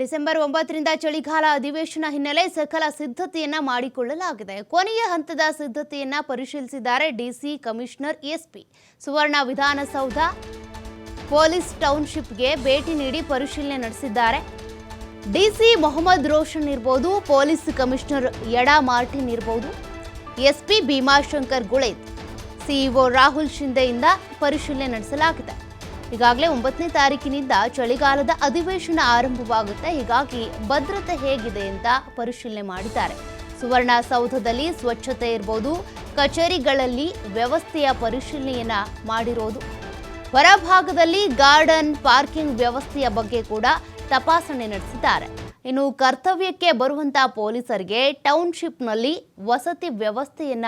December ಒಂಬತ್ತರಿಂದ ಚಳಿಗಾಲ ಅಧಿವೇಶನ ಹಿನ್ನೆಲೆ ಸಕಲ ಸಿದ್ಧತೆಯನ್ನ ಮಾಡಿಕೊಳ್ಳಲಾಗಿದೆ. ಕೊನೆಯ ಹಂತದ ಸಿದ್ಧತೆಯನ್ನ ಪರಿಶೀಲಿಸಿದ್ದಾರೆ DC commissioner SP Suvarna Vidhana Soudha. Police ಟೌನ್ಶಿಪ್ಗೆ ಭೇಟಿ ನೀಡಿ ಪರಿಶೀಲನೆ ನಡೆಸಿದ್ದಾರೆ. ಡಿಸಿ ಮೊಹಮ್ಮದ್ ರೋಷನ್ ಇರ್ಬೋದು, ಪೊಲೀಸ್ ಕಮಿಷನರ್ ಯಡಾ ಮಾರ್ಟಿನ್ ಇರ್ಬೋದು. ಎಸ್ಪಿ ಭೀಮಾಶಂಕರ್ ಗುಳೇತ್, ಸಿಇಒ ರಾಹುಲ್ ಶಿಂದೆಯಿಂದ ಪರಿಶೀಲನೆ ನಡೆಸಲಾಗಿದೆ. ಈಗಾಗಲೇ ಒಂಬತ್ತನೇ ತಾರೀಕಿನಿಂದ ಚಳಿಗಾಲದ ಅಧಿವೇಶನ ಆರಂಭವಾಗುತ್ತೆ. ಹೀಗಾಗಿ ಭದ್ರತೆ ಹೇಗಿದೆ ಅಂತ ಪರಿಶೀಲನೆ ಮಾಡಿದ್ದಾರೆ. ಸುವರ್ಣ ಸೌಧದಲ್ಲಿ ಸ್ವಚ್ಛತೆ ಇರ್ಬೋದು, ಕಚೇರಿಗಳಲ್ಲಿ ವ್ಯವಸ್ಥೆಯ ಪರಿಶೀಲನೆಯನ್ನ ಮಾಡಿರೋದು. ಹೊರಭಾಗದಲ್ಲಿ ಗಾರ್ಡನ್ ಪಾರ್ಕಿಂಗ್ ವ್ಯವಸ್ಥೆಯ ಬಗ್ಗೆ ಕೂಡ ತಪಾಸಣೆ ನಡೆಸಿದ್ದಾರೆ. ಇನ್ನು ಕರ್ತವ್ಯಕ್ಕೆ ಬರುವಂತಹ ಪೊಲೀಸರಿಗೆ ಟೌನ್ಶಿಪ್ನಲ್ಲಿ ವಸತಿ ವ್ಯವಸ್ಥೆಯನ್ನ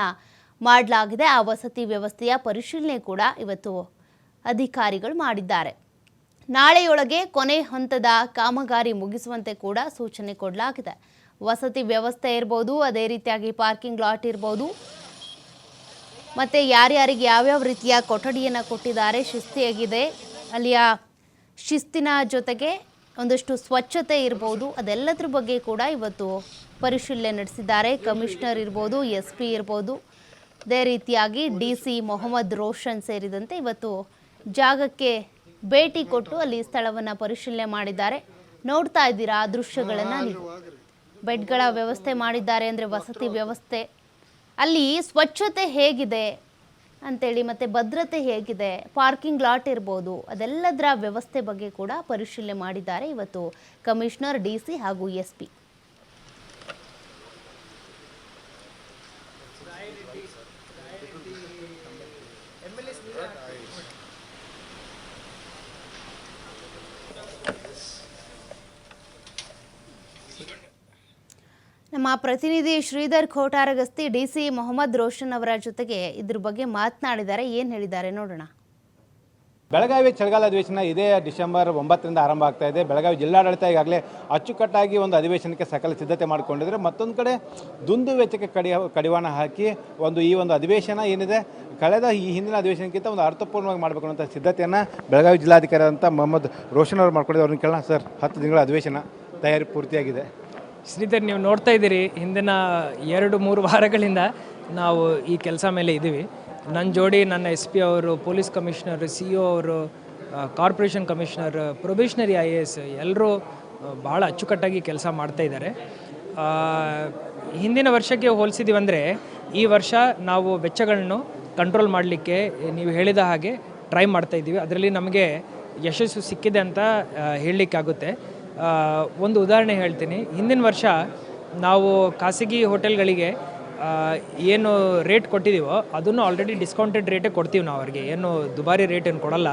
ಮಾಡಲಾಗಿದೆ. ಆ ವಸತಿ ವ್ಯವಸ್ಥೆಯ ಪರಿಶೀಲನೆ ಕೂಡ ಇವತ್ತು ಅಧಿಕಾರಿಗಳು ಮಾಡಿದ್ದಾರೆ. ನಾಳೆಯೊಳಗೆ ಕೊನೆ ಹಂತದ ಕಾಮಗಾರಿ ಮುಗಿಸುವಂತೆ ಕೂಡ ಸೂಚನೆ ಕೊಡಲಾಗಿದೆ. ವಸತಿ ವ್ಯವಸ್ಥೆ ಇರ್ಬೋದು, ಅದೇ ರೀತಿಯಾಗಿ ಪಾರ್ಕಿಂಗ್ ಲಾಟ್ ಇರ್ಬೋದು. ಮತ್ತು ಯಾರ್ಯಾರಿಗೆ ಯಾವ್ಯಾವ ರೀತಿಯ ಕೊಠಡಿಯನ್ನು ಕೊಟ್ಟಿದ್ದಾರೆ ಶಿಸ್ತಿಯಾಗಿದೆ ಅಲ್ಲಿಯ ಶಿಸ್ತಿನ ಜೊತೆಗೆ ಒಂದಷ್ಟು ಸ್ವಚ್ಛತೆ ಇರ್ಬೋದು, ಅದೆಲ್ಲದ್ರ ಬಗ್ಗೆ ಕೂಡ ಇವತ್ತು ಪರಿಶೀಲನೆ ನಡೆಸಿದ್ದಾರೆ. ಕಮಿಷನರ್ ಇರ್ಬೋದು ಎಸ್ ಪಿ ಇರ್ಬೋದು. ಅದೇ ರೀತಿಯಾಗಿ ಡಿ ಸಿ ಮೊಹಮ್ಮದ್ ರೋಷನ್ ಸೇರಿದಂತೆ ಇವತ್ತು ಜಾಗಕ್ಕೆ ಭೇಟಿ ಕೊಟ್ಟು ಅಲ್ಲಿ ಸ್ಥಳವನ್ನು ಪರಿಶೀಲನೆ ಮಾಡಿದ್ದಾರೆ. ನೋಡ್ತಾ ಇದ್ದೀರಾ ಆ ದೃಶ್ಯಗಳನ್ನು ನೀವು? ಬೆಡ್ಗಳ ವ್ಯವಸ್ಥೆ ಮಾಡಿದ್ದಾರೆ ಅಂದರೆ ವಸತಿ ವ್ಯವಸ್ಥೆ. ಅಲ್ಲಿ ಸ್ವಚ್ಛತೆ ಹೇಗಿದೆ ಅಂತೇಳಿ ಮತ್ತು ಭದ್ರತೆ ಹೇಗಿದೆ, ಪಾರ್ಕಿಂಗ್ ಲಾಟ್ ಇರ್ಬೋದು, ಅದೆಲ್ಲದರ ವ್ಯವಸ್ಥೆ ಬಗ್ಗೆ ಕೂಡ ಪರಿಶೀಲನೆ ಮಾಡಿದ್ದಾರೆ ಇವತ್ತು ಕಮಿಷನರ್, ಡಿ ಸಿ ಹಾಗೂ ಎಸ್ ಪಿ. ನಮ್ಮ ಪ್ರತಿನಿಧಿ ಶ್ರೀಧರ್ ಖೋಟಾರಗಸ್ತಿ ಡಿ ಸಿ ಮೊಹಮ್ಮದ್ ರೋಷನ್ ಅವರ ಜೊತೆಗೆ ಇದ್ರ ಬಗ್ಗೆ ಮಾತನಾಡಿದ್ದಾರೆ. ಏನು ಹೇಳಿದ್ದಾರೆ ನೋಡೋಣ. ಬೆಳಗಾವಿ ಚಳಿಗಾಲ ಅಧಿವೇಶನ ಇದೇ ಡಿಸೆಂಬರ್ ಒಂಬತ್ತರಿಂದ ಆರಂಭ ಆಗ್ತಾ ಇದೆ. ಬೆಳಗಾವಿ ಜಿಲ್ಲಾಡಳಿತ ಈಗಾಗಲೇ ಅಚ್ಚುಕಟ್ಟಾಗಿ ಒಂದು ಅಧಿವೇಶನಕ್ಕೆ ಸಕಲ ಸಿದ್ಧತೆ ಮಾಡಿಕೊಂಡಿದ್ರೆ ಮತ್ತೊಂದು ಕಡೆ ದುಂದು ವೆಚ್ಚಕ್ಕೆ ಕಡಿ ಕಡಿವಾಣ ಹಾಕಿ ಒಂದು ಈ ಒಂದು ಅಧಿವೇಶನ ಏನಿದೆ, ಕಳೆದ ಈ ಹಿಂದಿನ ಅಧಿವೇಶನಕ್ಕಿಂತ ಒಂದು ಅರ್ಥಪೂರ್ಣವಾಗಿ ಮಾಡಬೇಕು ಅನ್ನೋಂಥ ಸಿದ್ಧತೆಯನ್ನು ಬೆಳಗಾವಿ ಜಿಲ್ಲಾಧಿಕಾರಿ ಅಂತ ಮೊಹಮ್ಮದ್ ರೋಷನ್ ಅವರು ಮಾಡ್ಕೊಂಡಿದ್ದು ಅವ್ರನ್ನ ಕೇಳೋಣ ಸರ್. ಹತ್ತು ತಿಂಗಳ ಅಧಿವೇಶನ ತಯಾರಿ ಪೂರ್ತಿಯಾಗಿದೆ. ಶ್ರೀಧರ್ ನೀವು ನೋಡ್ತಾ ಇದ್ದೀರಿ, ಹಿಂದಿನ ಎರಡು, ಮೂರು ವಾರಗಳಿಂದ ನಾವು ಈ ಕೆಲಸ ಮೇಲೆ ಇದ್ದೀವಿ. ನನ್ನ ಜೋಡಿ ನನ್ನ ಎಸ್ ಪಿ ಅವರು, ಪೊಲೀಸ್ ಕಮಿಷನರ್ ಸಿ ಒ ಅವರು corporation commissioner, probationary I A S ಎಲ್ಲರೂ ಭಾಳ ಅಚ್ಚುಕಟ್ಟಾಗಿ ಕೆಲಸ ಮಾಡ್ತಾ ಇದ್ದಾರೆ. ಹಿಂದಿನ ವರ್ಷಕ್ಕೆ ಹೋಲಿಸಿದೀವಂದರೆ ಈ ವರ್ಷ ನಾವು ವೆಚ್ಚಗಳನ್ನು ಕಂಟ್ರೋಲ್ ಮಾಡಲಿಕ್ಕೆ ನೀವು ಹೇಳಿದ ಹಾಗೆ ಟ್ರೈ ಮಾಡ್ತಾ ಇದ್ದೀವಿ. ಅದರಲ್ಲಿ ನಮಗೆ ಯಶಸ್ಸು ಸಿಕ್ಕಿದೆ ಅಂತ ಹೇಳಲಿಕ್ಕಾಗುತ್ತೆ. ಒಂದು ಉದಾಹರಣೆ ಹೇಳ್ತೀನಿ. ಹಿಂದಿನ ವರ್ಷ ನಾವು ಖಾಸಗಿ ಹೋಟೆಲ್ಗಳಿಗೆ ಏನು ರೇಟ್ ಕೊಟ್ಟಿದ್ದೀವೋ ಅದನ್ನು ಆಲ್ರೆಡಿ ಡಿಸ್ಕೌಂಟೆಡ್ ರೇಟೇ ಕೊಡ್ತೀವಿ ನಾವು ಅವ್ರಿಗೆ. ಏನು ದುಬಾರಿ ರೇಟ್ ಏನು ಕೊಡಲ್ಲ.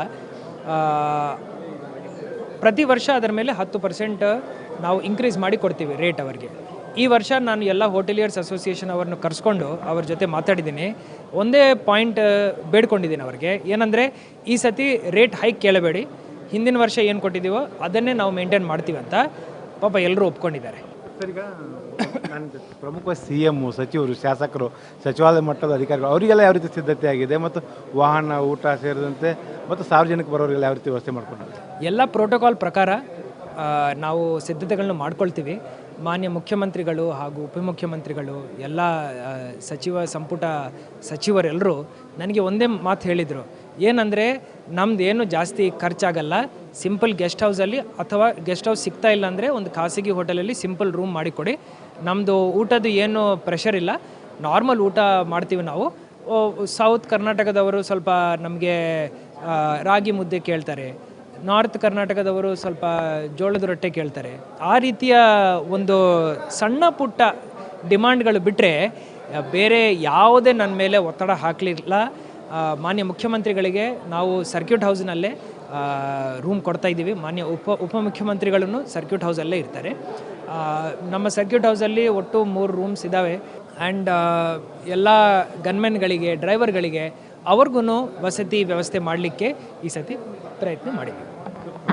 ಪ್ರತಿ ವರ್ಷ ಅದರ ಮೇಲೆ ಹತ್ತು ಪರ್ಸೆಂಟ್ ನಾವು ಇನ್ಕ್ರೀಸ್ ಮಾಡಿ ಕೊಡ್ತೀವಿ ರೇಟ್ ಅವರಿಗೆ. ಈ ವರ್ಷ ನಾನು ಎಲ್ಲ ಹೋಟೆಲಿಯರ್ಸ್ ಅಸೋಸಿಯೇಷನ್ ಅವರನ್ನು ಕರೆಸ್ಕೊಂಡು ಅವ್ರ ಜೊತೆ ಮಾತಾಡಿದ್ದೀನಿ. ಒಂದೇ ಪಾಯಿಂಟ್ ಬೇಡ್ಕೊಂಡಿದ್ದೀನಿ ಅವ್ರಿಗೆ. ಏನಂದರೆ ಈ ಸತಿ ರೇಟ್ ಹೈಕ್ ಕೇಳಬೇಡಿ. ಹಿಂದಿನ ವರ್ಷ ಏನು ಕೊಟ್ಟಿದ್ದೀವೋ ಅದನ್ನೇ ನಾವು ಮೇಂಟೈನ್ ಮಾಡ್ತೀವಿ ಅಂತ ಪಾಪ ಎಲ್ಲರೂ ಒಪ್ಕೊಂಡಿದ್ದಾರೆ. ಪ್ರಮುಖ ಸಿ ಎಂ ಸಚಿವರು ಶಾಸಕರು ಸಚಿವಾಲಯ ಮಟ್ಟದ ಅಧಿಕಾರಿಗಳು ಅವರಿಗೆಲ್ಲ ಯಾವ ರೀತಿ ಸಿದ್ಧತೆ ಆಗಿದೆ ಮತ್ತು ವಾಹನ ಊಟ ಸೇರಿದಂತೆ ಮತ್ತು ಸಾರ್ವಜನಿಕ ಬರೋರಿಗೆಲ್ಲ ಯಾವ ರೀತಿ ವ್ಯವಸ್ಥೆ ಮಾಡ್ಕೊಂಡಿದ್ದಾರೆ? ಎಲ್ಲ ಪ್ರೋಟೋಕಾಲ್ ಪ್ರಕಾರ ನಾವು ಸಿದ್ಧತೆಗಳನ್ನ ಮಾಡ್ಕೊಳ್ತೀವಿ. ಮಾನ್ಯ ಮುಖ್ಯಮಂತ್ರಿಗಳು ಹಾಗೂ ಉಪಮುಖ್ಯಮಂತ್ರಿಗಳು ಎಲ್ಲ ಸಚಿವ ಸಂಪುಟ ಸಚಿವರೆಲ್ಲರೂ ನನಗೆ ಒಂದೇ ಮಾತು ಹೇಳಿದರು. ಏನಂದರೆ ನಮ್ದು ಏನು ಜಾಸ್ತಿ ಖರ್ಚಾಗಲ್ಲ. ಸಿಂಪಲ್ ಗೆಸ್ಟ್ ಹೌಸಲ್ಲಿ ಅಥವಾ ಗೆಸ್ಟ್ ಹೌಸ್ ಸಿಗ್ತಾ ಇಲ್ಲ ಅಂದರೆ ಒಂದು ಖಾಸಗಿ ಹೋಟೆಲಲ್ಲಿ ಸಿಂಪಲ್ ರೂಮ್ ಮಾಡಿಕೊಡಿ. ನಮ್ಮದು ಊಟದ್ದು ಏನು ಪ್ರೆಷರ್ ಇಲ್ಲ. ನಾರ್ಮಲ್ ಊಟ ಮಾಡ್ತೀವಿ ನಾವು. ಸೌತ್ ಕರ್ನಾಟಕದವರು ಸ್ವಲ್ಪ ನಮಗೆ ರಾಗಿ ಮುದ್ದೆ ಕೇಳ್ತಾರೆ. ನಾರ್ತ್ ಕರ್ನಾಟಕದವರು ಸ್ವಲ್ಪ ಜೋಳದ ರೊಟ್ಟೆ ಕೇಳ್ತಾರೆ. ಆ ರೀತಿಯ ಒಂದು ಸಣ್ಣ ಪುಟ್ಟ ಡಿಮಾಂಡ್ಗಳು ಬಿಟ್ಟರೆ ಬೇರೆ ಯಾವುದೇ ನನ್ನ ಮೇಲೆ ಒತ್ತಡ ಹಾಕಲಿಲ್ಲ. ಮಾನ್ಯ ಮುಖ್ಯಮಂತ್ರಿಗಳಿಗೆ ನಾವು ಸರ್ಕ್ಯೂಟ್ ಹೌಸ್ನಲ್ಲೇ ರೂಮ್ ಕೊಡ್ತಾ ಇದ್ದೀವಿ. ಮಾನ್ಯ ಉಪ, ಉಪಮುಖ್ಯಮಂತ್ರಿಗಳನ್ನು ಸರ್ಕ್ಯೂಟ್ ಹೌಸಲ್ಲೇ ಇರ್ತಾರೆ. ನಮ್ಮ ಸರ್ಕ್ಯೂಟ್ ಹೌಸಲ್ಲಿ ಒಟ್ಟು ಮೂರು ರೂಮ್ಸ್ ಇದ್ದಾವೆ ಆ್ಯಂಡ್ ಎಲ್ಲ ಗನ್ಮೆನ್ಗಳಿಗೆ ಡ್ರೈವರ್ಗಳಿಗೆ ಅವ್ರಿಗೂ ವಸತಿ ವ್ಯವಸ್ಥೆ ಮಾಡಲಿಕ್ಕೆ ಈ ಸತಿ ಪ್ರಯತ್ನ ಮಾಡಿದ್ದೀವಿ.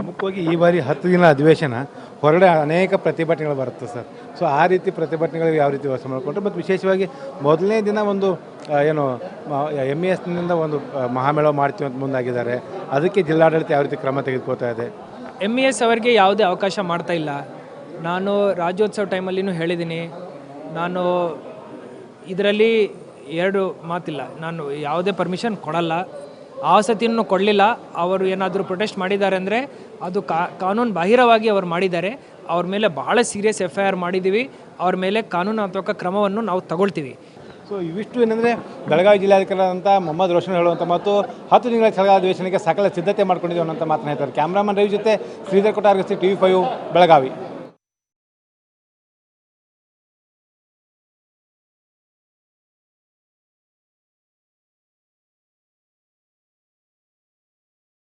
ಪ್ರಮುಖವಾಗಿ ಈ ಬಾರಿ ಹತ್ತು ದಿನ ಅಧಿವೇಶನ ಹೊರಗಡೆ ಅನೇಕ ಪ್ರತಿಭಟನೆಗಳು ಬರುತ್ತೆ ಸರ್. ಸೊ ಆ ರೀತಿ ಪ್ರತಿಭಟನೆಗಳಿಗೆ ಯಾವ ರೀತಿ ವ್ಯವಸ್ಥೆ ಮಾಡಿಕೊಂಡ್ರೆ? ಮತ್ತು ವಿಶೇಷವಾಗಿ ಮೊದಲನೇ ದಿನ ಒಂದು ಏನು ಎಂ ಇ ಎಸ್ನಿಂದ ಒಂದು ಮಹಾಮೇಳ ಮಾಡ್ತೀವಿ ಅಂತ ಮುಂದಾಗಿದ್ದಾರೆ. ಅದಕ್ಕೆ ಜಿಲ್ಲಾಡಳಿತ ಯಾವ ರೀತಿ ಕ್ರಮ ತೆಗೆದುಕೊಳ್ತಾ ಇದೆ? ಎಂ ಇ ಎಸ್ ಅವರಿಗೆ ಯಾವುದೇ ಅವಕಾಶ ಮಾಡ್ತಾ ಇಲ್ಲ. ನಾನು ರಾಜ್ಯೋತ್ಸವ ಟೈಮಲ್ಲಿನೂ ಹೇಳಿದ್ದೀನಿ. ನಾನು ಇದರಲ್ಲಿ ಎರಡು ಮಾತಿಲ್ಲ. ನಾನು ಯಾವುದೇ ಪರ್ಮಿಷನ್ ಕೊಡಲ್ಲ. ಆ ಕೊಡಲಿಲ್ಲ. ಅವರು ಏನಾದರೂ ಪ್ರೊಟೆಸ್ಟ್ ಮಾಡಿದ್ದಾರೆ ಅಂದರೆ ಅದು ಕಾನೂನು ಬಾಹಿರವಾಗಿ ಅವರು ಮಾಡಿದ್ದಾರೆ. ಅವ್ರ ಮೇಲೆ ಭಾಳ ಸೀರಿಯಸ್ ಎಫ್ ಐ ಆರ್ ಮಾಡಿದ್ದೀವಿ ಅವ್ರ ಮೇಲೆ ಕಾನೂನಾತ್ಮಕ ಕ್ರಮವನ್ನು ನಾವು ತಗೊಳ್ತೀವಿ. ಸೊ ಇವಿಷ್ಟು ಏನಂದರೆ ಬೆಳಗಾವಿ ಜಿಲ್ಲಾಧಿಕಾರಿಯಾದಂಥ ಮೊಹಮ್ಮದ್ ರೋಷನ್ ಹೇಳುವಂಥ ಮತ್ತು ಹತ್ತು ತಿಂಗಳ ಚಳಿಗಾಲ ಅಧಿವೇಶನಕ್ಕೆ ಸಕಲ ಸಿದ್ಧತೆ ಮಾಡ್ಕೊಂಡಿದ್ದೀವಿ ಅನ್ನೋಂಥ ಮಾತನ್ನ ಹೇಳ್ತಾರೆ. ಕ್ಯಾಮ್ರಾಮನ್ ರವಿ ಜೊತೆ Shridhar Kotargasti T V five, Belagavi.